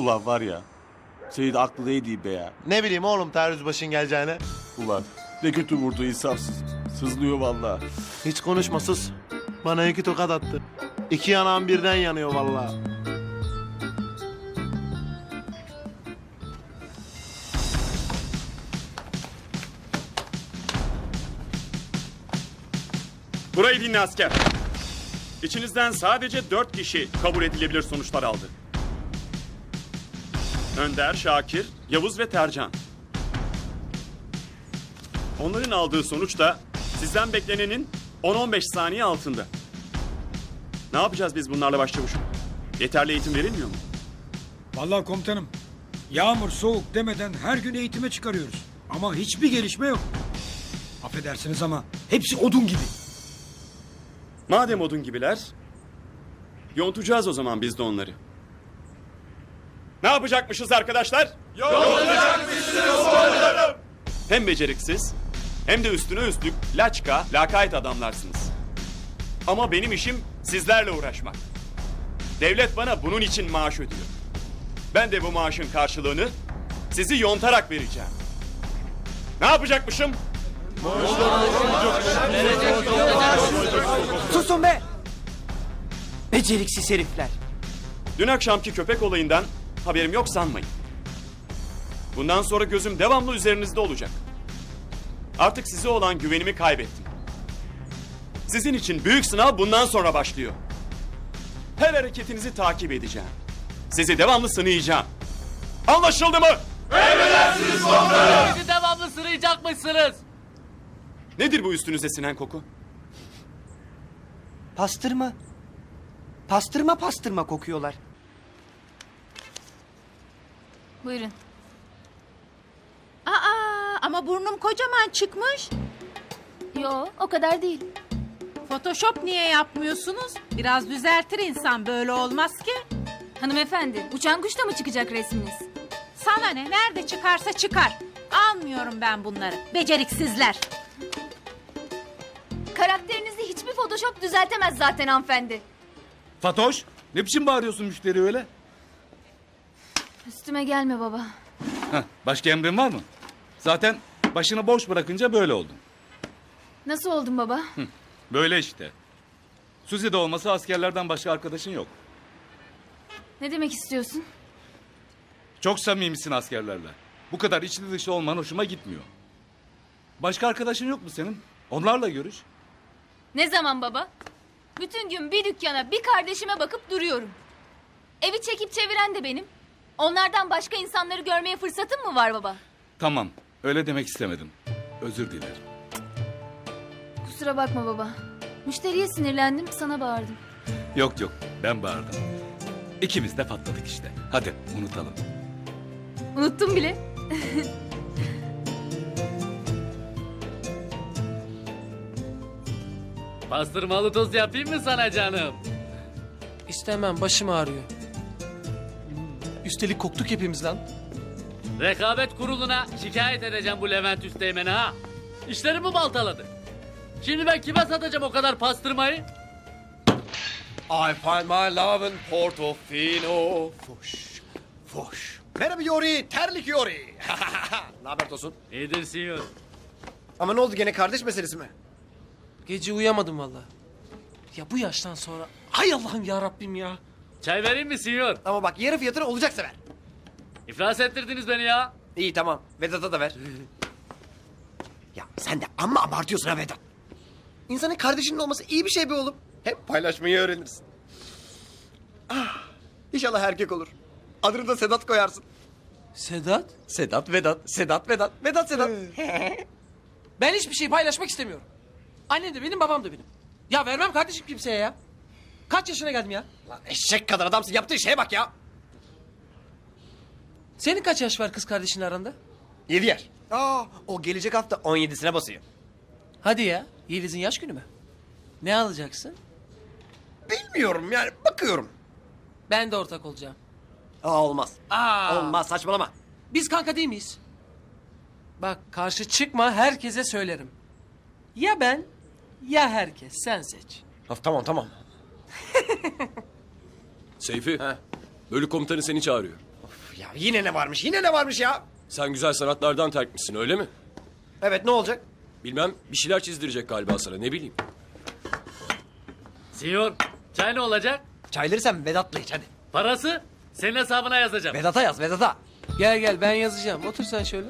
Ulan var ya. Seyit aklı neydi be ya. Ne bileyim oğlum taarruz başın geleceğini. Ulan ne kötü vurdu insafsız. Sızlıyor vallahi. Hiç konuşma sus. Bana iki tokat attı. İki yanağım birden yanıyor vallahi. Burayı dinle asker. İçinizden sadece dört kişi kabul edilebilir sonuçlar aldı. Önder, Şakir, Yavuz ve Tercan. Onların aldığı sonuç da sizden beklenenin 10-15 saniye altında. Ne yapacağız biz bunlarla başçavuşum? Yeterli eğitim verilmiyor mu? Vallahi komutanım. Yağmur soğuk demeden her gün eğitime çıkarıyoruz. Ama hiçbir gelişme yok. Affedersiniz ama hepsi odun gibi. Madem odun gibiler, yontacağız o zaman biz de onları. Ne yapacakmışız arkadaşlar? Yontacakmışız Hem beceriksiz, hem de üstüne üstlük laçka, lakayt adamlarsınız. Ama benim işim sizlerle uğraşmak. Devlet bana bunun için maaş ödüyor. Ben de bu maaşın karşılığını sizi yontarak vereceğim. Ne yapacakmışım? Susun be! Beceriksiz herifler. Dün akşamki köpek olayından haberim yok sanmayın. Bundan sonra gözüm devamlı üzerinizde olacak. Artık size olan güvenimi kaybettim. Sizin için büyük sınav bundan sonra başlıyor. Her hareketinizi takip edeceğim. Sizi devamlı sınayacağım. Anlaşıldı mı? Bizi devamlı sırayacakmışsınız. Nedir bu üstünüze sinen koku? Pastırma. Pastırma pastırma kokuyorlar. Buyurun. Aa, ama burnum kocaman çıkmış. Yo o kadar değil. Photoshop niye yapmıyorsunuz? Biraz düzeltir insan böyle olmaz ki. Hanımefendi uçan kuşta mı çıkacak resminiz? Sana ne? Nerede çıkarsa çıkar. Almıyorum ben bunları. Beceriksizler. Karakterinizi hiçbir photoshop düzeltemez zaten hanımefendi. Fatoş, ne biçim bağırıyorsun müşteri öyle? Üstüme gelme baba. Heh, başka emrin var mı? Zaten başını boş bırakınca böyle oldun. Nasıl oldun baba? Böyle işte. Suzi'de olması askerlerden başka arkadaşın yok. Ne demek istiyorsun? Çok samimisin askerlerle. Bu kadar içli dışı olman hoşuma gitmiyor. Başka arkadaşın yok mu senin? Onlarla görüş. Ne zaman baba? Bütün gün bir dükkana bir kardeşime bakıp duruyorum. Evi çekip çeviren de benim. Onlardan başka insanları görmeye fırsatım mı var baba? Tamam, öyle demek istemedim. Özür dilerim. Kusura bakma baba. Müşteriye sinirlendim sana bağırdım. Yok yok, ben bağırdım. İkimiz de patladık işte. Hadi unutalım. Unuttum bile. Pastırmalı tost yapayım mı sana canım? İstemem başım ağrıyor. Üstelik koktuk hepimiz lan. Rekabet kuruluna şikayet edeceğim bu Levent Üsteğmen'i ha. İşlerimi baltaladı. Şimdi ben kime satacağım o kadar pastırmayı? I find my love in Portofino. Fuş, fuş. Merhaba Yori, terlik Yori. ne haber Tosun? İyidir sinyor. Ama ne oldu gene kardeş meselesi mi? Gece uyuyamadım valla. Ya bu yaştan sonra hay Allah'ım ya Rabbim ya. Çay vereyim mi sinyor? Ama bak yarı fiyatına olacaksa ver. İflas ettirdiniz beni ya. İyi tamam, Vedat'a da ver. ya sen de amma abartıyorsun ha Vedat. İnsanın kardeşinin olması iyi bir şey be oğlum. Hem paylaşmayı öğrenirsin. Ah, inşallah erkek olur. Adını da Sedat koyarsın. Sedat Sedat, Vedat, Sedat, Vedat, Vedat, Sedat. ben hiçbir şey paylaşmak istemiyorum. Annem de benim babam da benim. Ya vermem kardeşim kimseye ya. Kaç yaşına geldim ya? Lan eşek kadar adamsın yaptığın şeye bak ya. Senin kaç yaş var kız kardeşinle aranda? Yedi yer. Aa, o gelecek hafta 17'sine basıyor. Hadi ya Yeliz'in yaş günü mü? Ne alacaksın? Bilmiyorum yani bakıyorum. Ben de ortak olacağım. Aa, olmaz. Aa, Olmaz saçmalama. Biz kanka değil miyiz? Bak karşı çıkma herkese söylerim. Ya ben ya herkes sen seç. Of, tamam tamam. Seyfi, bölük komutanı seni çağırıyor. Of ya yine ne varmış yine ne varmış ya? Sen güzel sanatlardan terkmişsin öyle mi? Evet ne olacak? Bilmem bir şeyler çizdirecek galiba sana ne bileyim. Sinyor, çay ne olacak? Çayları sen Vedat'la iç hadi. Parası senin hesabına yazacağım. Vedat'a yaz Vedat'a. Gel gel ben yazacağım. Otur sen şöyle.